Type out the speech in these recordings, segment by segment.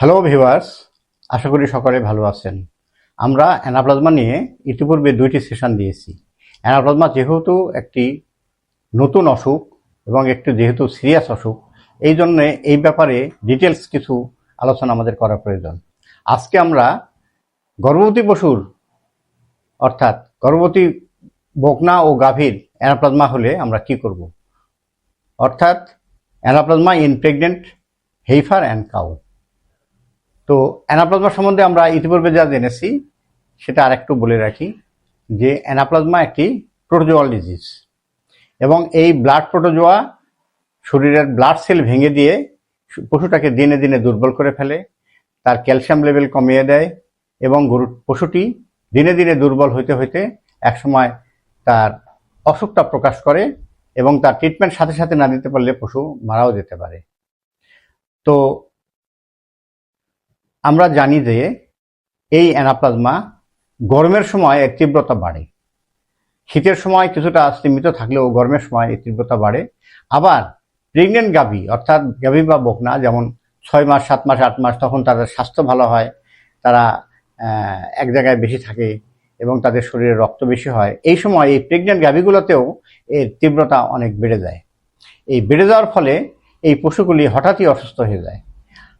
Hello viewers আশা করি সকলে ভালো আছেন। আমরা অ্যানাপ্লাজমা নিয়ে ইতিপূর্বে দুইটি সেশন দিয়েছি। অ্যানাপ্লাজমা যেহেতু একটি নতুন অসুখ এবং একটি যেহেতু সিরিয়াস অসুখ, এই জন্যে এই ব্যাপারে ডিটেলস কিছু আলোচনা আমাদের করা প্রয়োজন। আজকে আমরা গর্ভবতী পশুর, অর্থাৎ গর্ভবতী বকনা ও গাভীর অ্যানাপ্লাজমা হলে আমরা কি করব? অর্থাৎ anaplasma in pregnant, heifer and cow তো অ্যানাপ্লাজমা সম্বন্ধে আমরা ইতিপূর্বে যা জেনেছি, সেটা আরেকটু বলে রাখি, যে অ্যানাপ্লাজমা একটি প্রোটোজোয়াল ডিজিজ এবং এই ব্লাড প্রোটোজোয়া শরীরের ব্লাড সেল ভেঙে দিয়ে পশুটাকে দিনে দিনে দুর্বল করে ফেলে, তার ক্যালসিয়াম লেভেল কমিয়ে দেয় এবং গরু, পশুটি দিনে দিনে দুর্বল হইতে হইতে একসময় তার অসুখটা প্রকাশ করে এবং তার ট্রিটমেন্ট সাথে সাথে না দিতে পারলে পশু মারাও যেতে পারে। তো আমরা জানি যে এই অ্যানাপ্লাজমা গরমের সময় এর তীব্রতা বাড়ে। শীতের সময় কিছুটা সীমিত থাকলেও গরমের সময় এর তীব্রতা বাড়ে। আবার প্রেগনেন্ট গাভী, অর্থাৎ গাভী বা বকনা, যেমন ছয় মাস, সাত মাস, আট মাস, তখন তাদের স্বাস্থ্য ভালো হয়, তারা এক জায়গায় বেশি থাকে এবং তাদের শরীরে রক্ত বেশি হয়, এই সময় এই প্রেগনেন্ট গাভীগুলোতেও এর তীব্রতা অনেক বেড়ে যায়। এই বেড়ে যাওয়ার ফলে এই পশুগুলি হঠাৎই অসুস্থ হয়ে যায়।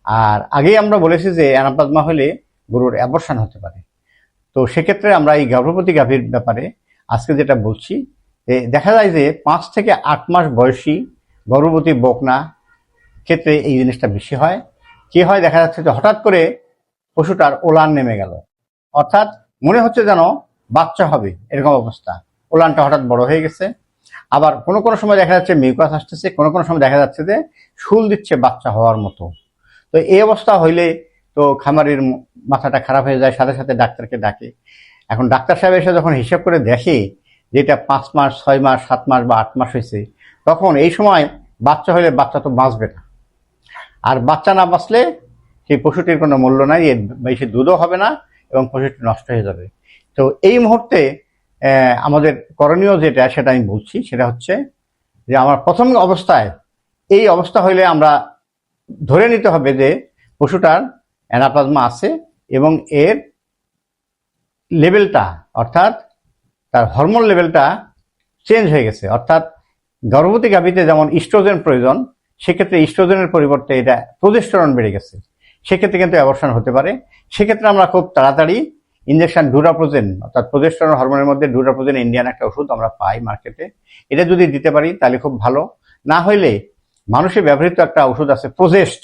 আর আগেই আমরা বলেছি যে অ্যানাপ্লাজমা হলে গরুর অ্যাবর্শন হতে পারে। তো সেক্ষেত্রে আমরা এই গর্ভবতী গাভীর ব্যাপারে আজকে যেটা বলছি যে দেখা যায় যে পাঁচ থেকে আট মাস বয়সী গর্ভবতী বকনা ক্ষেত্রে এই জিনিসটা বেশি হয়। কি হয়, দেখা যাচ্ছে যে হঠাৎ করে পশুটার ওলান নেমে গেল। অর্থাৎ মনে হচ্ছে যেন বাচ্চা হবে, এরকম অবস্থা। ওলানটা হঠাৎ বড় হয়ে গেছে। আবার কোনো কোনো সময় দেখা যাচ্ছে মিউকাস আসতেছে, কোনো কোনো সময় দেখা যাচ্ছে যে শুল দিচ্ছে বাচ্চা হওয়ার মতো। তো এই অবস্থা হইলে তো খামারির মাথাটা খারাপ হয়ে যায়, সাথে সাথে ডাক্তারকে ডাকে। এখন ডাক্তার সাহেব এসে যখন হিসাব করে দেখে যে এটা পাঁচ মাস, ছয় মাস, সাত মাস বা আট মাস হয়েছে, তখন এই সময় বাচ্চা হলে বাচ্চা তো বাঁচবে না। আর বাচ্চা না বাঁচলে সেই পশুটির কোনো মূল্য নাই, এর বেশি দুধও হবে না এবং পশুটি নষ্ট হয়ে যাবে। তো এই মুহূর্তে আমাদের করণীয় যেটা, সেটা আমি বলছি, সেটা হচ্ছে যে আমার প্রথম অবস্থায় এই অবস্থা হইলে আমরা ধরে নিতে হবে যে পশুটার অ্যানাপ্লাজমা আছে এবং এর লেভেলটা, অর্থাৎ তার হরমোন লেভেলটা চেঞ্জ হয়ে গেছে। অর্থাৎ গর্ভবতী গাভীতে যেমন ইস্ট্রোজেন প্রয়োজন, সেক্ষেত্রে ইস্ট্রোজেনের পরিবর্তে এটা প্রজেস্টেরন বেড়ে গেছে। সেক্ষেত্রে কিন্তু অ্যাবর্শন হতে পারে। সেক্ষেত্রে আমরা খুব তাড়াতাড়ি ইঞ্জেকশন ডুরাপ্রোজেন অর্থাৎ প্রজেস্টেরন হরমোনের মধ্যে ডুরাপ্রোজেন ইন্ডিয়ান একটা ওষুধ আমরা পাই মার্কেটে এটা যদি দিতে পারি তাহলে খুব ভালো। না হইলে মানুষের ব্যবহৃত একটা ওষুধ আছে প্রোজেস্ট।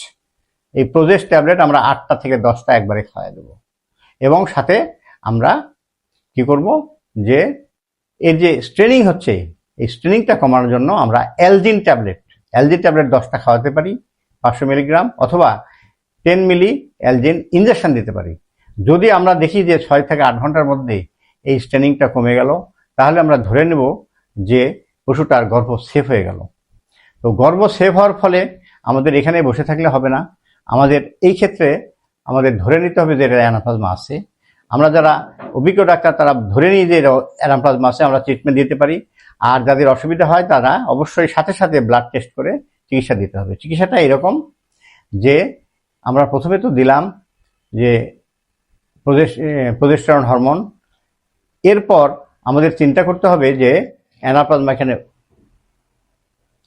এই প্রোজেস্ট ট্যাবলেট আমরা আটটা থেকে দশটা একবারে খাওয়াই দেবো। এবং সাথে আমরা কি করব যে এর যে স্ট্রেনিং হচ্ছে, এই স্ট্রেনিংটা কমানোর জন্য আমরা অ্যালজিন ট্যাবলেট অ্যালজিন ট্যাবলেট দশটা খাওয়াতে পারি, পাঁচশো মিলিগ্রাম অথবা টেন মিলি অ্যালজিন ইঞ্জেকশন দিতে পারি। যদি আমরা দেখি যে ছয় থেকে আট ঘণ্টার মধ্যে এই স্ট্রেনিংটা কমে গেল, তাহলে আমরা ধরে নেব যে পশুটার গর্ভ সেফ হয়ে গেল। তো গর্ব সেভ হওয়ার ফলে আমাদের এখানে বসে থাকলে হবে না। আমাদের এই ক্ষেত্রে আমাদের ধরে নিতে হবে যে এটা অ্যানাপ্লাজমা আছে। আমরা যারা অভিজ্ঞ ডাক্তার, তারা ধরে নিয়ে যে অ্যানাপ্লাজমা আছে, আমরা ট্রিটমেন্ট দিতে পারি। আর যাদের অসুবিধা হয়, তারা অবশ্যই সাথে সাথে ব্লাড টেস্ট করে চিকিৎসা দিতে হবে। চিকিৎসাটা এরকম যে আমরা প্রথমে তো দিলাম যে প্রজেস্টেরন হরমোন। এরপর আমাদের চিন্তা করতে হবে যে অ্যানাপ্লাজমা এখানে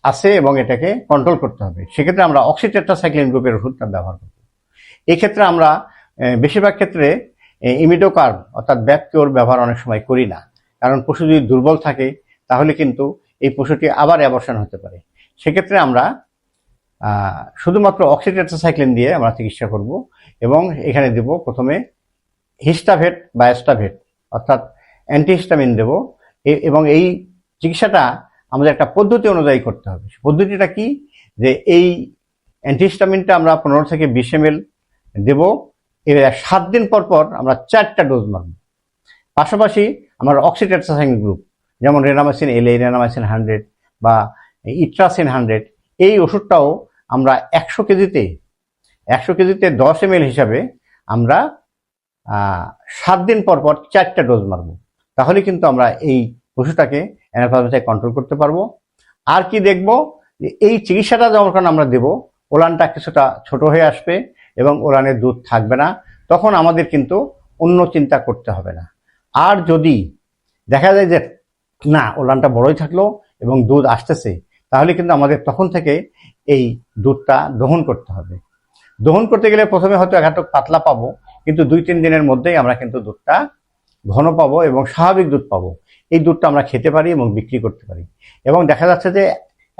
আছে এবং এটাকে কন্ট্রোল করতে হবে। সেক্ষেত্রে আমরা অক্সিটেট্রাসাইক্লিন গ্রুপের ওষুধটা ব্যবহার করব। এক্ষেত্রে আমরা বেশিরভাগ ক্ষেত্রে ইমিডোকার্ব অর্থাৎ ব্যাককিওর ব্যবহার অনেক সময় করি না। কারণ পশু যদি দুর্বল থাকে, তাহলে কিন্তু এই পশুটি আবার অ্যাবর্শন হতে পারে। সেক্ষেত্রে আমরা শুধুমাত্র অক্সিটেট্রাসাইক্লিন দিয়ে আমরা চিকিৎসা করব এবং এখানে দেব প্রথমে হিস্টাভেট বা অ্যাস্টাভেট অর্থাৎ অ্যান্টিহিস্টামিন দেব। এবং এই চিকিৎসাটা আমাদের একটা পদ্ধতি অনুযায়ী করতে হবে। পদ্ধতিটা কি? যে এই অ্যান্টিহিস্টামিনটা আমরা পনেরো থেকে বিশ এম এল দেবো। এবার সাত দিন পর পর আমরা চারটা ডোজ মারব। পাশাপাশি আমার অক্সিটেট্রাসাইন গ্রুপ যেমন রেনামাইসিন এল রেনামাইসিন হান্ড্রেড বা ইট্রাসিন হান্ড্রেড এই ওষুধটাও আমরা একশো কেজিতে একশো কেজিতে দশ এম হিসাবে আমরা সাত দিন পর পর চারটা ডোজ মারব। তাহলে কিন্তু আমরা এই পশুটাকে অ্যানাপ্লাজমাটাকে কন্ট্রোল করতে পারব। আর কি দেখব? যে এই চিকিৎসাটা যখন আমরা দেব, ওলানটা কিছুটা ছোট হয়ে আসবে এবং ওলানের দুধ থাকবে না, তখন আমাদের কিন্তু অন্য চিন্তা করতে হবে না। আর যদি দেখা যায় যে না, ওলানটা বড়ই থাকল এবং দুধ আসতেছে, তাহলে কিন্তু আমাদের তখন থেকে এই দুধটা দহন করতে হবে। দহন করতে গেলে প্রথমে হয়তো একাটক পাতলা পাবো, কিন্তু দুই তিন দিনের মধ্যেই আমরা কিন্তু দুধটা ঘন পাবো এবং স্বাভাবিক দুধ পাবো। এই দুধটা আমরা খেতে পারি এবং বিক্রি করতে পারি। এবং দেখা যাচ্ছে যে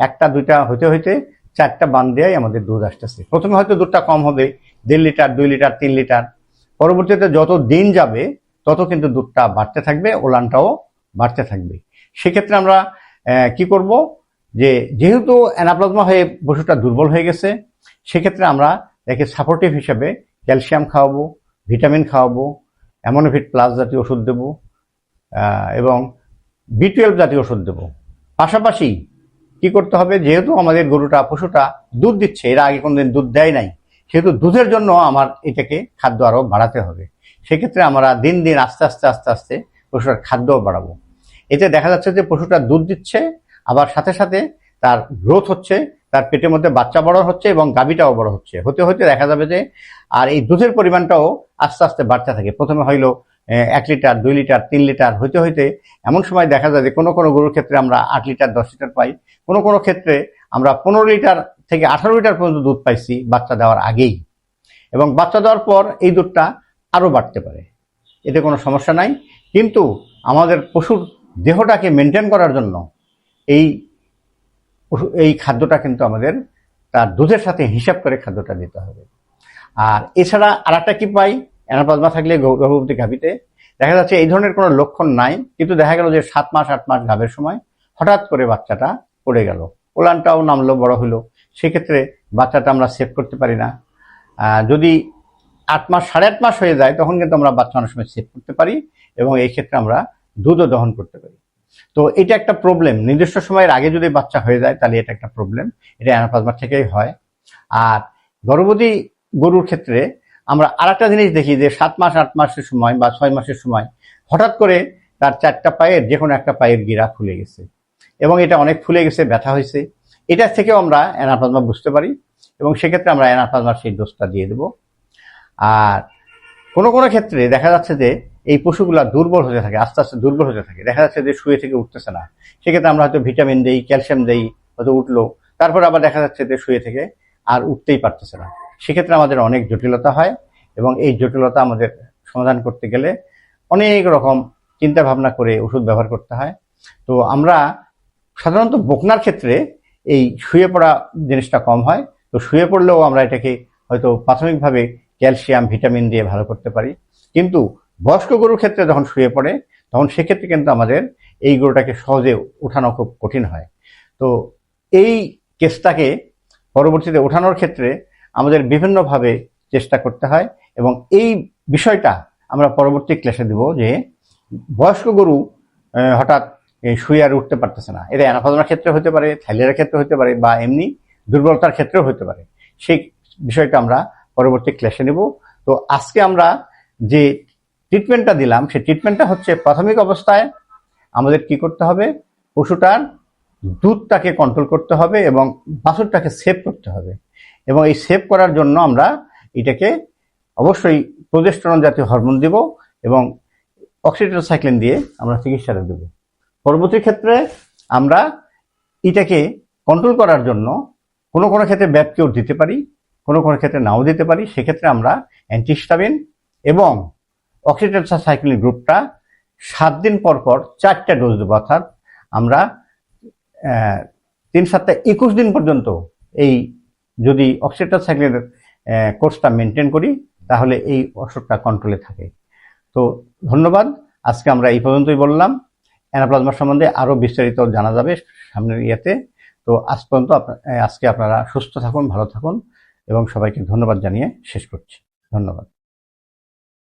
একটা, দুইটা হইতে হইতে চারটা বান দেওয়াই আমাদের দুধ আসতেছে। প্রথমে হয়তো দুধটা কম হবে, দেড় লিটার, দুই লিটার, তিন লিটার। পরবর্তীতে যত দিন যাবে, তত কিন্তু দুধটা বাড়তে থাকবে, ওলানটাও বাড়তে থাকবে। সেক্ষেত্রে আমরা কি করব? যে যেহেতু অ্যানাপ্লাজমা হয়ে পশুটা দুর্বল হয়ে গেছে, সেক্ষেত্রে আমরা একে সাপোর্টিভ হিসাবে ক্যালসিয়াম খাওয়াবো, ভিটামিন খাওয়াবো অ্যামোনোভিট প্লাস জাতীয় ওষুধ দেবো এবং বি টুয়েলভ জাতীয় ওষুধ দেবো। পাশাপাশি কি করতে হবে, যেহেতু আমাদের গরুটা, পশুটা দুধ দিচ্ছে, এরা আগে কোনোদিন দুধ দেয় নাই, সেহেতু দুধের জন্য আমার এটাকে খাদ্য আরও বাড়াতে হবে। সেক্ষেত্রে আমরা দিন দিন আস্তে আস্তে আস্তে আস্তে পশুটার খাদ্যও বাড়াবো। এতে দেখা যাচ্ছে যে পশুটা দুধ দিচ্ছে, আবার সাথে সাথে তার গ্রোথ হচ্ছে, তার পেটের মধ্যে বাচ্চা বড় হচ্ছে এবং গাবিটাও বড় হচ্ছে। হতে হতে দেখা যাবে যে, আর এই দুধের পরিমাণটাও আস্তে আস্তে বাড়তে থাকে। প্রথমে হইল এক লিটার, দুই লিটার, তিন লিটার, হইতে হইতে এমন সময় দেখা যায় যে কোনো কোনো গরুর ক্ষেত্রে আমরা আট লিটার, দশ লিটার পাই। কোনো কোনো ক্ষেত্রে আমরা পনেরো লিটার থেকে আঠারো লিটার পর্যন্ত দুধ পাইছি বাচ্চা দেওয়ার আগেই। এবং বাচ্চা দেওয়ার পর এই দুধটা আরও বাড়তে পারে। এতে কোনো সমস্যা নাই। কিন্তু আমাদের পশুর দেহটাকে মেনটেন করার জন্য এই এই খাদ্যটা কিন্তু আমাদের তার দুধের সাথে হিসাব করে খাদ্যটা দিতে হবে। আর এছাড়া আর একটা কী পাই? অ্যানাপ্লাজমা থাকলে গর্ভবতী গাভীতে। দেখা যাচ্ছে এই ধরনের কোনো লক্ষণ নাই, কিন্তু দেখা গেল যে সাত মাস, আট মাস গাভের সময় হঠাৎ করে বাচ্চাটা পড়ে গেল। ওলানটাও নামলো, বড় হলো। সেক্ষেত্রে বাচ্চাটা আমরা সেভ করতে পারি না। যদি আট মাস, সাড়ে আট মাস হয়ে যায়, তখন কিন্তু আমরা বাচ্চা অনেক সময় সেভ করতে পারি এবং এই ক্ষেত্রে আমরা দুধও দহন করতে পারি। তো এটা একটা প্রবলেম নির্দিষ্ট সময়ের আগে যদি বাচ্চা হয়ে যায়, তাহলে এটা একটা প্রবলেম এটা অ্যানাপ্লাজমা থেকেই হয়। আর গর্ভবতী গরুর ক্ষেত্রে আমরা আর একটা জিনিস দেখি যে সাত মাস, আট মাসের সময় বা ছয় মাসের সময় হঠাৎ করে তার চারটা পায়ের যে কোনো একটা পায়ের গিরা খুলে গেছে। এবং এটা অনেক ফুলে গেছে, ব্যথা হয়েছে। এটা থেকেও আমরা অ্যানাপ্লাজমা বুঝতে পারি এবং সেক্ষেত্রে আমরা অ্যানাপ্লাজমার সেই ডোজটা দিয়ে দেবো। আর কোনো কোনো ক্ষেত্রে দেখা যাচ্ছে যে এই পশুগুলা দুর্বল হতে থাকে, আস্তে আস্তে দুর্বল হতে থাকে। দেখা যাচ্ছে যে শুয়ে থেকে উঠতেছে না। সেক্ষেত্রে আমরা হয়তো ভিটামিন দেই, ক্যালসিয়াম দেই, হয়তো উঠল। তারপর আবার দেখা যাচ্ছে যে শুয়ে থেকে আর উঠতেই পারতেছে না। সেক্ষেত্রে আমাদের অনেক জটিলতা হয় এবং এই জটিলতা আমাদের সমাধান করতে গেলে অনেক রকম চিন্তা ভাবনা করে ওষুধ ব্যবহার করতে হয়। তো আমরা সাধারণত বকনার ক্ষেত্রে এই শুয়ে পড়া জিনিসটা কম হয়। তো শুয়ে পড়লেও আমরা এটাকে হয়তো প্রাথমিকভাবে ক্যালসিয়াম, ভিটামিন দিয়ে ভালো করতে পারি। কিন্তু বয়স্ক গরুর ক্ষেত্রে যখন শুয়ে পড়ে, তখন সেক্ষেত্রে কিন্তু আমাদের এই গরুটাকে সহজে ওঠানো খুব কঠিন হয়। তো এই কেসটাকে পরবর্তীতে ওঠানোর ক্ষেত্রে আমাদের বিভিন্নভাবে চেষ্টা করতে হয় এবং এই বিষয়টা আমরা পরবর্তী ক্লাসে দেব যে বয়স্ক গরু হঠাৎ শুয়ে আর উঠতে পারতেছে না। এটা অ্যানাফাজমার ক্ষেত্রে হতে পারে থাইলের ক্ষেত্রে হতে পারে বা এমনি দুর্বলতার ক্ষেত্রেও হতে পারে। সেই বিষয়টা আমরা পরবর্তী ক্লাসে নেব। তো আজকে আমরা যে ট্রিটমেন্টটা দিলাম, সেই ট্রিটমেন্টটা হচ্ছে প্রাথমিক অবস্থায় আমাদের কি করতে হবে? পশুটার দুধটাকে কন্ট্রোল করতে হবে এবং বাছুরটাকে সেভ করতে হবে। এবং এই সেভ করার জন্য আমরা এটাকে অবশ্যই প্রজেস্টেরন জাতীয় হরমোন দিব এবং অক্সিটোসাইক্লিন দিয়ে আমরা চিকিৎসাটা দেব। পরবর্তী ক্ষেত্রে আমরা এটাকে কন্ট্রোল করার জন্য কোনো কোনো ক্ষেত্রে ব্যাপকেও দিতে পারি, কোনো কোনো ক্ষেত্রে নাও দিতে পারি। সেক্ষেত্রে আমরা অ্যান্টিস্টামিন এবং অক্সিটোসাইক্লিন গ্রুপটা সাত দিন পর পর চারটা ডোজ দেবো। অর্থাৎ আমরা তিন সাতটা একুশ দিন পর্যন্ত এই যদি অক্সিটোসাইক্লিনের কোর্সটা মেনটেন করি, তাহলে এই অসুখটা কন্ট্রোলে থাকে। তো ধন্যবাদ। আজকে আমরা এই পর্যন্তই বললাম। অ্যানাপ্লাজমা সম্বন্ধে আরও বিস্তারিত জানা যাবে সামনের ইয়েতে। তো আজ পর্যন্ত আজকে আপনারা সুস্থ থাকুন, ভালো থাকুন এবং সবাইকে ধন্যবাদ জানিয়ে শেষ করছি। ধন্যবাদ।